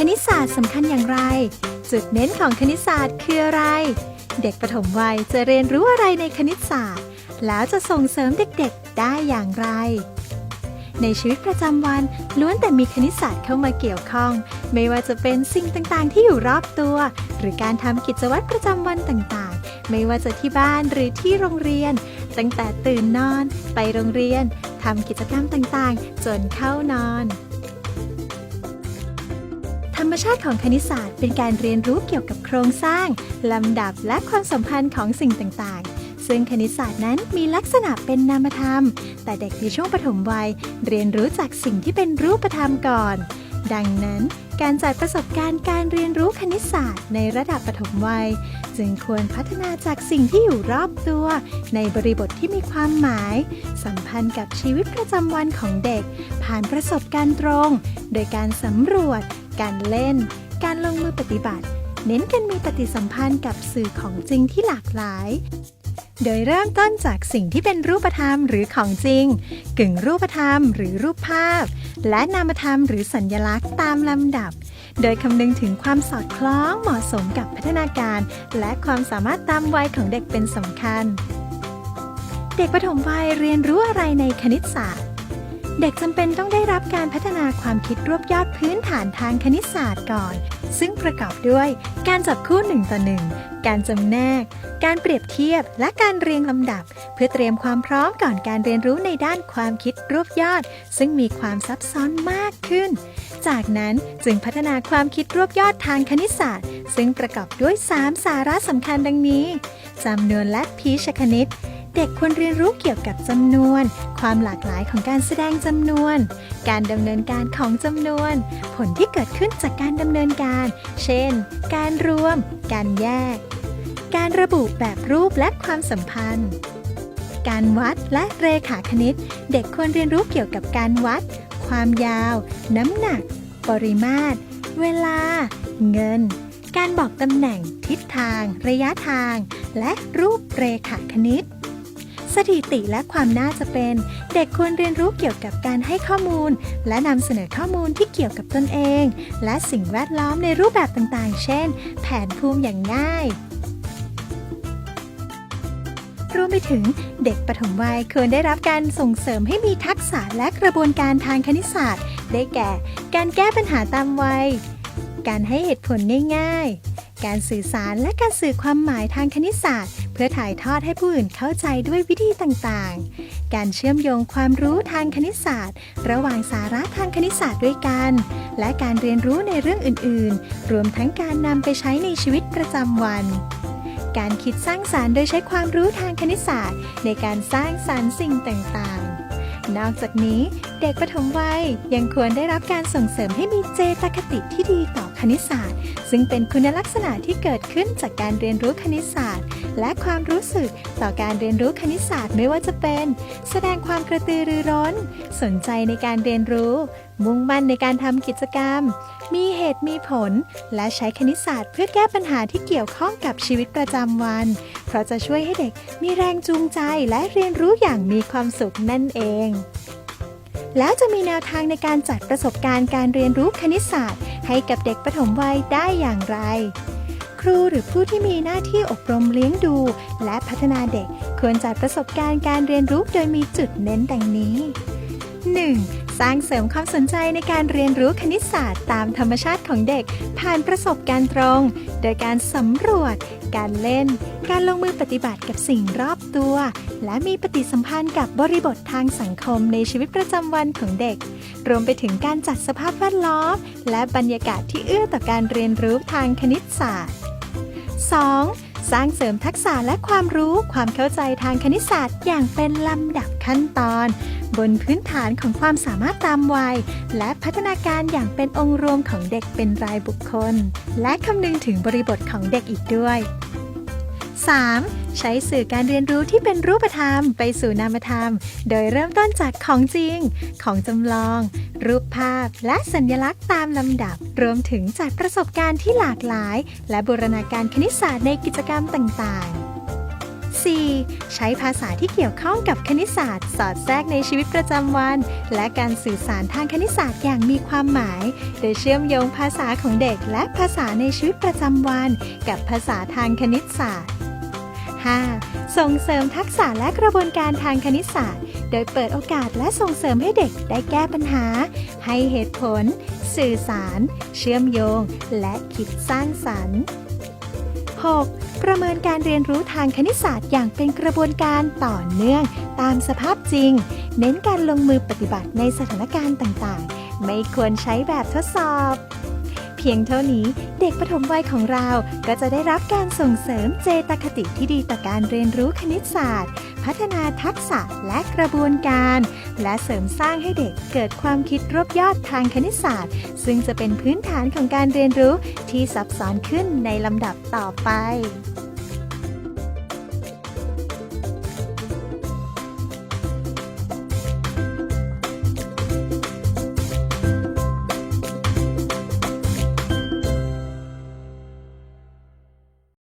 คณิตศาสตร์สำคัญอย่างไร จุดเน้นของคณิตศาสตร์คืออะไร เด็กปฐมวัยจะเรียนรู้อะไรในคณิตศาสตร์ แล้วจะส่งเสริมเด็กๆได้อย่างไร ในชีวิตประจำวันล้วนแต่มีคณิตศาสตร์เข้ามาเกี่ยวข้อง ไม่ว่าจะเป็นสิ่งต่างๆ ที่อยู่รอบตัว หรือการทำกิจวัตรประจำวันต่างๆ ไม่ว่าจะที่บ้านหรือที่โรงเรียน ตั้งแต่ตื่นนอน ไปโรงเรียนทำกิจกรรมต่างๆ จนเข้านอน ชาติของคณิตศาสตร์เป็นการเรียนรู้เกี่ยวกับโครงสร้าง ลำดับและความสัมพันธ์ของสิ่งต่างๆ ซึ่งคณิตศาสตร์นั้นมีลักษณะเป็นนามธรรม แต่เด็กในช่วงปฐมวัย เรียนรู้จากสิ่งที่เป็นรูปธรรมก่อน ดังนั้นการจัดประสบการณ์การเรียนรู้คณิตศาสตร์ในระดับปฐมวัย จึงควรพัฒนาจากสิ่งที่อยู่รอบตัว ในบริบทที่มีความหมาย สัมพันธ์กับชีวิตประจำวันของเด็ก ผ่านประสบการณ์ตรง โดยการสำรวจ การเล่น การลงมือปฏิบัติ เน้นการมีปฏิสัมพันธ์กับสื่อของจริงที่หลากหลาย โดยเริ่มต้นจากสิ่งที่เป็นรูปธรรมหรือของจริง กึ่งรูปธรรมหรือรูปภาพ และนามธรรมหรือสัญลักษณ์ตามลำดับ โดยคำนึงถึงความสอดคล้องเหมาะสมกับพัฒนาการ และความสามารถตามวัยของเด็กเป็นสำคัญ เด็กปฐมวัยเรียนรู้อะไรในคณิตศาสตร์ เด็กจำเป็นต้องได้รับการพัฒนาความคิดรวบยอดพื้นฐานทางคณิตศาสตร์ก่อน ซึ่งประกอบด้วยการจับคู่หนึ่งต่อหนึ่งการจำแนก การเปรียบเทียบและการเรียงลำดับ เพื่อเตรียมความพร้อมก่อนการเรียนรู้ในด้านความคิดรวบยอด ซึ่งมีความซับซ้อนมากขึ้น จากนั้นจึงพัฒนาความคิดรวบยอดทางคณิตศาสตร์ ซึ่งประกอบด้วย 3 สาระสำคัญดังนี้จำนวนและพีชคณิต เด็กควรเรียนรู้เกี่ยวกับจำนวน ความหลากหลายของการแสดงจำนวน การดำเนินการของจำนวน ผลที่เกิดขึ้นจากการดำเนินการ เช่น การรวม การแยก การระบุแบบรูปและความสัมพันธ์ การวัดและเรขาคณิต เด็กควรเรียนรู้เกี่ยวกับการวัด ความยาว น้ำหนัก ปริมาตร เวลา เงิน การบอกตำแหน่ง ทิศทาง ระยะทาง และรูปเรขาคณิต สถิติและความน่าจะเป็น เด็กควรเรียนรู้เกี่ยวกับการให้ข้อมูล และนำเสนอข้อมูลที่เกี่ยวกับตนเอง และสิ่งแวดล้อมในรูปแบบต่างๆ เช่น แผนภูมิอย่างง่ายรวมไปถึงเด็กปฐมวัยควรได้รับการส่งเสริมให้มีทักษะและกระบวนการทางคณิตศาสตร์ ได้แก่ การแก้ปัญหาตามวัย การให้เหตุผลง่ายๆ การสื่อสารและการสื่อความหมายทางคณิตศาสตร์ เพื่อถ่ายทอดให้ผู้อื่นเข้าใจด้วยวิธีต่างๆ การเชื่อมโยงความรู้ทางคณิตศาสตร์ ระหว่างสาระทางคณิตศาสตร์ด้วยกัน และการเรียนรู้ในเรื่องอื่นๆ รวมทั้งการนำไปใช้ในชีวิตประจำวัน การคิดสร้างสารรค์โดยใช้ความรู้ทางคณิตศาสตร์ ในการสร้างสารรค์สิ่งต่างๆ นอกจากนี้เด็กปฐมวัยยังควรได้รับการส่งเสริมให้มีเจตคติที่ดีต่อคณิตศาสตร์ ซึ่งเป็นคุณลักษณะที่เกิดขึ้นจากการเรียนรู้คณิตศาสตร์ และความรู้สึกต่อการเรียนรู้คณิตศาสตร์ไม่ว่าจะเป็น แสดงความกระตือรือร้น สนใจในการเรียนรู้ มุ่งมั่นในการทำกิจกรรม มีเหตุมีผล และใช้คณิตศาสตร์เพื่อแก้ปัญหาที่เกี่ยวข้องกับชีวิตประจำวัน เพราะจะช่วยให้เด็กมีแรงจูงใจและเรียนรู้อย่างมีความสุขนั่นเอง แล้วจะมีแนวทางในการจัดประสบการณ์การเรียนรู้คณิตศาสตร์ ให้กับเด็กปฐมวัยได้อย่างไร ครูหรือผู้ที่มีหน้าที่อบรมเลี้ยงดู และพัฒนาเด็กควรจัดประสบการณ์การเรียนรู้โดยมีจุดเน้นดังนี้ 1. สร้างเสริมความสนใจในการเรียนรู้คณิตศาสตร์ตามธรรมชาติของเด็ก ผ่านประสบการณ์ตรง โดยการสำรวจ การเล่น การลงมือปฏิบัติกับสิ่งรอบตัว และมีปฏิสัมพันธ์กับบริบททางสังคมในชีวิตประจำวันของเด็ก รวมไปถึงการจัดสภาพแวดล้อม และบรรยากาศที่เอื้อต่อการเรียนรู้ทางคณิตศาสตร์ 2. สร้างเสริมทักษะและความรู้ความเข้าใจทางคณิตศาสตร์อย่างเป็นลำดับขั้นตอน บนพื้นฐานของความสามารถตามวัย และพัฒนาการอย่างเป็นองค์รวมของเด็กเป็นรายบุคคล และคำนึงถึงบริบทของเด็กอีกด้วย 3. ใช้สื่อการเรียนรู้ที่เป็นรูปธรรม ไปสู่นามธรรม โดยเริ่มต้นจากของจริง ของจำลอง รูปภาพและสัญลักษณ์ตามลำดับ รวมถึงจัดประสบการณ์ที่หลากหลาย และบูรณาการคณิตศาสตร์ในกิจกรรมต่างๆ 4. ใช้ภาษาที่เกี่ยวข้องกับคณิตศาสตร์ สอดแทรกในชีวิตประจำวัน และการสื่อสารทางคณิตศาสตร์อย่างมีความหมาย โดยเชื่อมโยงภาษาของเด็กและภาษาในชีวิตประจำวัน กับภาษาทางคณิตศาสตร์ 5. ส่งเสริมทักษะและกระบวนการทางคณิตศาสตร์ โดยเปิดโอกาสและส่งเสริมให้เด็กได้แก้ปัญหา ให้เหตุผล สื่อสาร เชื่อมโยง และคิดสร้างสรรค์ 6. ประเมินการเรียนรู้ทางคณิตศาสตร์อย่างเป็นกระบวนการต่อเนื่อง ตามสภาพจริง เน้นการลงมือปฏิบัติในสถานการณ์ต่างๆ ไม่ควรใช้แบบทดสอบ พียงเท่านี้ เด็กปฐมวัยของเราก็จะได้รับการส่งเสริมเจตคติที่ดีต่อการเรียนรู้คณิตศาสตร์ พัฒนาทักษะและกระบวนการ และเสริมสร้างให้เด็กเกิดความคิดรบยอดทางคณิตศาสตร์ ซึ่งจะเป็นพื้นฐานของการเรียนรู้ที่ซับซ้อนขึ้นในลำดับต่อไป